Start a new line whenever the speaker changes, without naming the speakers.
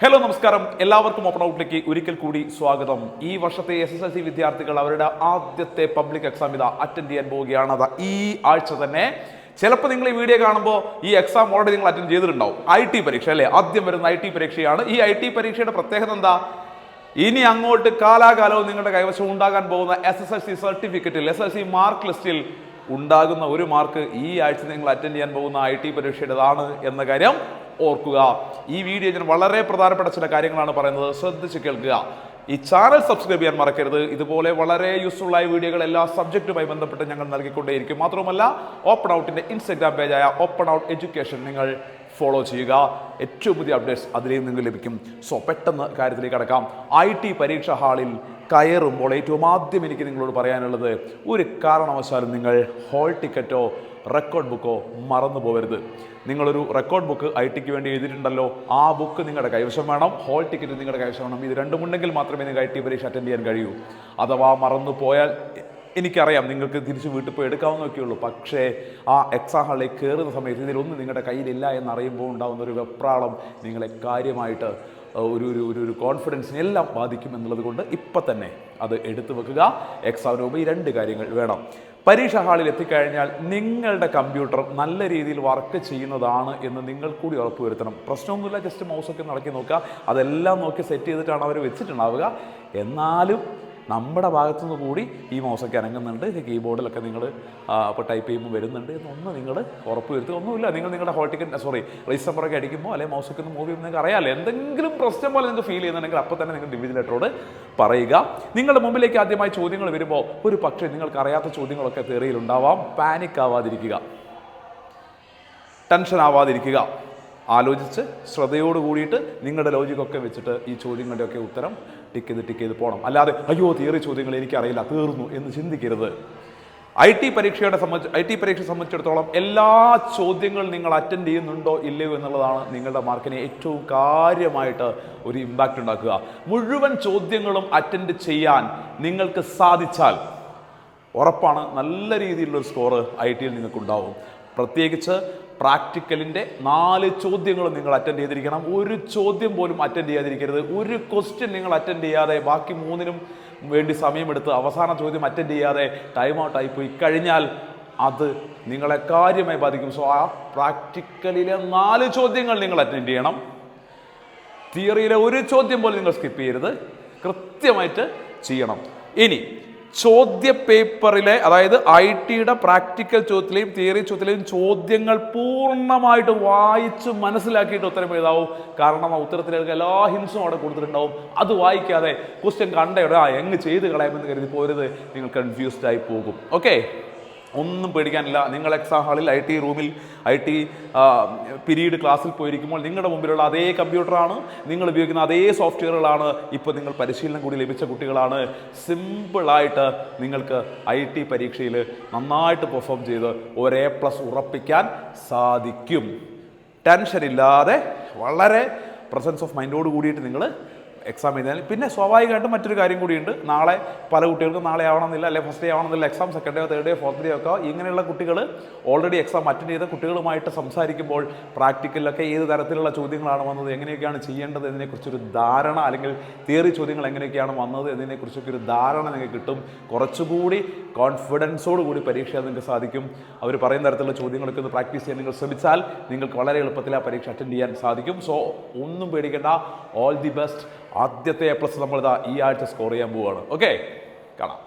Hello നമസ്കാരം. എല്ലാവർക്കും open ഔട്ടിലേക്ക് ഒരിക്കൽ കൂടി സ്വാഗതം. ഈ വർഷത്തെ എസ് എസ് എൽ സി വിദ്യാർത്ഥികൾ അവരുടെ ആദ്യത്തെ പബ്ലിക് എക്സാം ഇതാ അറ്റൻഡ് ചെയ്യാൻ പോവുകയാണ്. അതാ ഈ ആഴ്ച തന്നെ. ചിലപ്പോൾ നിങ്ങൾ ഈ വീഡിയോ കാണുമ്പോൾ ഈ എക്സാം ഓൾറെഡി നിങ്ങൾ അറ്റൻഡ് ചെയ്തിട്ടുണ്ടാവും. ഐ ടി പരീക്ഷ അല്ലേ? ആദ്യം വരുന്ന ഐ ടി പരീക്ഷയാണ്. ഈ ഐ ടി പരീക്ഷയുടെ പ്രത്യേകത എന്താ? ഇനി അങ്ങോട്ട് കാലാകാലവും നിങ്ങളുടെ കൈവശം ഉണ്ടാകാൻ പോകുന്ന എസ് എസ് എൽ സി സർട്ടിഫിക്കറ്റിൽ എസ് എൽ സി മാർക്ക് ലിസ്റ്റിൽ ഉണ്ടാകുന്ന ഒരു മാർക്ക് ഈ ആഴ്ച നിങ്ങൾ അറ്റൻഡ് ചെയ്യാൻ പോകുന്ന ഐ ടി പരീക്ഷയുടേതാണ് എന്ന കാര്യം ഓർക്കുക. ഈ വീഡിയോ ഞാൻ വളരെ പ്രധാനപ്പെട്ട ചില കാര്യങ്ങളാണ് പറയുന്നത്. ശ്രദ്ധിച്ച് കേൾക്കുക. ഈ ചാനൽ സബ്സ്ക്രൈബ് ചെയ്യാൻ മറക്കരുത്. ഇതുപോലെ വളരെ യൂസ്ഫുൾ ആയ വീഡിയോകൾ എല്ലാ സബ്ജക്റ്റുമായി ബന്ധപ്പെട്ട് ഞങ്ങൾ നൽകിക്കൊണ്ടേയിരിക്കും. മാത്രവുമല്ല ഓപ്പൺ ഔട്ടിന്റെ ഇൻസ്റ്റഗ്രാം പേജായ ഓപ്പൺ ഔട്ട് എഡ്യൂക്കേഷൻ നിങ്ങൾ ഫോളോ ചെയ്യുക. ഏറ്റവും പുതിയ അപ്ഡേറ്റ്സ് അതിലേയും നിങ്ങൾക്ക് ലഭിക്കും. സോ പെട്ടെന്ന് കാര്യത്തിലേക്ക് കടക്കാം. ഐ ടി പരീക്ഷാ ഹാളിൽ കയറുമ്പോൾ ഏറ്റവും ആദ്യം എനിക്ക് നിങ്ങളോട് പറയാനുള്ളത് ഒരു കാരണവശാലും നിങ്ങൾ ഹോൾ ടിക്കറ്റോ റെക്കോർഡ് ബുക്കോ മറന്നു പോകരുത് നിങ്ങളൊരു റെക്കോർഡ് ബുക്ക് ഐ ടിക്ക് വേണ്ടി എഴുതിയിട്ടുണ്ടല്ലോ ആ ബുക്ക് നിങ്ങളുടെ കൈവശം വേണം. ഹോൾ ടിക്കറ്റ് നിങ്ങളുടെ കൈവശം വേണം. ഇത് രണ്ടുമുണ്ടെങ്കിൽ മാത്രമേ നിങ്ങൾക്ക് ഐ ടി പരീക്ഷ അറ്റൻഡ് ചെയ്യാൻ കഴിയൂ. അഥവാ മറന്നു പോയാൽ എനിക്കറിയാം നിങ്ങൾക്ക് തിരിച്ച് വീട്ടിൽ പോയി എടുക്കാവുന്നൊക്കെ ഉള്ളൂ. പക്ഷേ ആ എക്സാം ഹാളിൽ കയറുന്ന സമയത്ത് ഇതിലൊന്നും നിങ്ങളുടെ കയ്യിലില്ല എന്നറിയുമ്പോൾ ഉണ്ടാകുന്ന ഒരു വെപ്രാളം നിങ്ങളെ കാര്യമായിട്ട് ഒരു ഒരു ഒരു ഒരു കോൺഫിഡൻസിനെ എല്ലാം ബാധിക്കും എന്നുള്ളത് കൊണ്ട് ഇപ്പം തന്നെ അത് എടുത്തു വെക്കുക. എക്സാമിന് മുമ്പ് രണ്ട് കാര്യങ്ങൾ വേണം. പരീക്ഷാ ഹാളിൽ എത്തിക്കഴിഞ്ഞാൽ നിങ്ങളുടെ കമ്പ്യൂട്ടർ നല്ല രീതിയിൽ വർക്ക് ചെയ്യുന്നതാണ് എന്ന് നിങ്ങൾ കൂടി ഉറപ്പുവരുത്തണം പ്രശ്നമൊന്നുമില്ല ജസ്റ്റ് മൗസൊക്കെ നടക്കി നോക്കുക. അതെല്ലാം നോക്കി സെറ്റ് ചെയ്തിട്ടാണ് അവർ വെച്ചിട്ടുണ്ടാവുക. എന്നാലും നമ്മുടെ ഭാഗത്തു നിന്ന് കൂടി ഈ മൗസൊക്കെ അനങ്ങുന്നുണ്ട്. കീബോർഡിലൊക്കെ നിങ്ങൾ ഇപ്പോൾ ടൈപ്പ് ചെയ്യുമ്പോൾ വരുന്നുണ്ട്. എന്നൊന്ന് നിങ്ങൾ ഉറപ്പ് വരുത്തുക ഒന്നുമില്ല. നിങ്ങൾ നിങ്ങളുടെ ഹോൾ ടിക്കറ്റ് സോറി റൈസ് നമ്പറൊക്കെ അടിക്കുമ്പോൾ അല്ലെങ്കിൽ മൗസൊക്കെ ഒന്ന് മൂവ് ചെയ്യുമ്പോൾ നിങ്ങൾക്ക് അറിയാമല്ലോ എന്തെങ്കിലും പ്രശ്നം പോലെ നിങ്ങൾക്ക് ഫീൽ ചെയ്യുന്നുണ്ടെങ്കിൽ അപ്പോൾ തന്നെ നിങ്ങൾ ഡിവിജിലേറ്ററോട് പറയുക. നിങ്ങളുടെ മുമ്പിലേക്ക് ആദ്യമായി ചോദ്യങ്ങൾ വരുമ്പോൾ ഒരു പക്ഷേ നിങ്ങൾക്ക് അറിയാത്ത ചോദ്യങ്ങളൊക്കെ തെറിയിലുണ്ടാവാം പാനിക് ആവാതിരിക്കുക. ടെൻഷൻ ആവാതിരിക്കുക. ആലോചിച്ച് ശ്രദ്ധയോട് കൂടിയിട്ട് നിങ്ങളുടെ ലോജിക്കൊക്കെ വെച്ചിട്ട് ഈ ചോദ്യങ്ങളുടെയൊക്കെ ഉത്തരം ടിക്ക് ചെയ്ത് ടിക്ക് ചെയ്ത് പോകണം അല്ലാതെ അയ്യോ തിയറി ചോദ്യങ്ങൾ എനിക്കറിയില്ല തീർന്നു എന്ന് ചിന്തിക്കരുത്. ഐ ടി പരീക്ഷയുടെ സംബന്ധിച്ച് ഐ ടി പരീക്ഷ സംബന്ധിച്ചിടത്തോളം എല്ലാ ചോദ്യങ്ങളും നിങ്ങൾ അറ്റൻഡ് ചെയ്യുന്നുണ്ടോ ഇല്ലയോ എന്നുള്ളതാണ് നിങ്ങളുടെ മാർക്കിനെ ഏറ്റവും കാര്യമായിട്ട് ഒരു ഇമ്പാക്റ്റ് ഉണ്ടാക്കുക. മുഴുവൻ ചോദ്യങ്ങളും അറ്റൻഡ് ചെയ്യാൻ നിങ്ങൾക്ക് സാധിച്ചാൽ ഉറപ്പാണ് നല്ല രീതിയിലുള്ള സ്കോർ ഐ ടിയിൽ നിങ്ങൾക്കുണ്ടാവും. പ്രത്യേകിച്ച് പ്രാക്ടിക്കലിന്റെ നാല് ചോദ്യങ്ങളും നിങ്ങൾ അറ്റൻഡ് ചെയ്തിരിക്കണം. ഒരു ചോദ്യം പോലും അറ്റൻഡ് ചെയ്യാതിരിക്കരുത്. ഒരു ക്വസ്റ്റ്യൻ നിങ്ങൾ അറ്റൻഡ് ചെയ്യാതെ ബാക്കി മൂന്നിനും വേണ്ടി സമയമെടുത്ത് അവസാന ചോദ്യം അറ്റൻഡ് ചെയ്യാതെ ടൈം ഔട്ടായി പോയി കഴിഞ്ഞാൽ അത് നിങ്ങളെ കാര്യമായി ബാധിക്കും. സോ ആ പ്രാക്ടിക്കലിലെ നാല് ചോദ്യങ്ങൾ നിങ്ങൾ അറ്റൻഡ് ചെയ്യണം. തിയറിയിലെ ഒരു ചോദ്യം പോലും നിങ്ങൾ സ്കിപ്പ് ചെയ്യരുത്. കൃത്യമായിട്ട് ചെയ്യണം. ഇനി ചോദ്യ പേപ്പറിലെ അതായത് ഐ ടിയുടെ പ്രാക്ടിക്കൽ ചോദ്യത്തിലെയും തിയറി ചോദ്യത്തിലെയും ചോദ്യങ്ങൾ പൂർണമായിട്ട് വായിച്ച് മനസ്സിലാക്കിയിട്ട് ഉത്തരം എഴുതാവൂ. കാരണം ആ ഉത്തരത്തിലേക്ക് എല്ലാ ഹിംസും അവിടെ കൊടുത്തിട്ടുണ്ടാവും. അത് വായിക്കാതെ ക്വസ്റ്റ്യൻ കണ്ടയുടെ ആ എങ്ങ് ചെയ്ത് കളയാമെന്ന് കരുതി പോരുത് നിങ്ങൾ കൺഫ്യൂസ്ഡ് ആയി പോകും. ഓക്കെ ഒന്നും പേടിക്കാനില്ല. നിങ്ങൾ എക്സാം ഹാളിൽ ഐ ടി റൂമിൽ ഐ ടി പിരീഡ് ക്ലാസ്സിൽ പോയിരിക്കുമ്പോൾ നിങ്ങളുടെ മുമ്പിലുള്ള അതേ കമ്പ്യൂട്ടറാണ് നിങ്ങൾ ഉപയോഗിക്കുന്ന അതേ സോഫ്റ്റ്വെയറുകളാണ് ഇപ്പോൾ നിങ്ങൾ പരിശീലനം കൂടി ലഭിച്ച കുട്ടികളാണ്. സിമ്പിളായിട്ട് നിങ്ങൾക്ക് ഐ ടി പരീക്ഷയിൽ നന്നായിട്ട് പെർഫോം ചെയ്ത് ഒരു പ്ലസ് ഉറപ്പിക്കാൻ സാധിക്കും. ടെൻഷൻ ഇല്ലാതെ വളരെ പ്രസൻസ് ഓഫ് മൈൻഡോട് കൂടിയിട്ട് നിങ്ങൾ എക്സാം എഴുതാൻ പിന്നെ സ്വാഭാവികമായിട്ടും മറ്റൊരു കാര്യം കൂടിയുണ്ട്. നാളെ പല കുട്ടികൾക്കും നാളെ ആവണമെന്നില്ല അല്ലെങ്കിൽ ഫസ്റ്റ് ഡേ ആവണമെന്നില്ല exam second day third day fourth day ഒക്കെ ഇങ്ങനെയുള്ള കുട്ടികൾ ഓൾറെഡി എക്സാം അറ്റൻഡ് ചെയ്ത കുട്ടികളുമായിട്ട് സംസാരിക്കുമ്പോൾ പ്രാക്ടിക്കലൊക്കെ ഏത് തരത്തിലുള്ള ചോദ്യങ്ങളാണ് വന്നത് എങ്ങനെയൊക്കെയാണ് ചെയ്യേണ്ടത് എന്നതിനെക്കുറിച്ചൊരു ധാരണ അല്ലെങ്കിൽ തിയറി ചോദ്യങ്ങൾ എങ്ങനെയൊക്കെയാണ് വന്നത് എന്നതിനെക്കുറിച്ചൊക്കെ ഒരു ധാരണ നിങ്ങൾക്ക് കിട്ടും. കുറച്ചുകൂടി കോൺഫിഡൻസോട് കൂടി പരീക്ഷ നിങ്ങൾക്ക് സാധിക്കും. അവർ പറയുന്ന തരത്തിലുള്ള ചോദ്യങ്ങളൊക്കെ ഒന്ന് പ്രാക്ടീസ് ചെയ്യാൻ നിങ്ങൾ ശ്രമിച്ചാൽ നിങ്ങൾക്ക് വളരെ എളുപ്പത്തിൽ ആ പരീക്ഷ അറ്റൻഡ് ചെയ്യാൻ സാധിക്കും. സോ ഒന്നും പേടിക്കേണ്ട. ഓൾ ദി ബെസ്റ്റ് ആദ്യത്തെ എ പ്ലസ് നമ്മളിതാ ഈ ആഴ്ച സ്കോർ ചെയ്യാൻ പോവുകയാണ് ഓക്കെ കാണാം.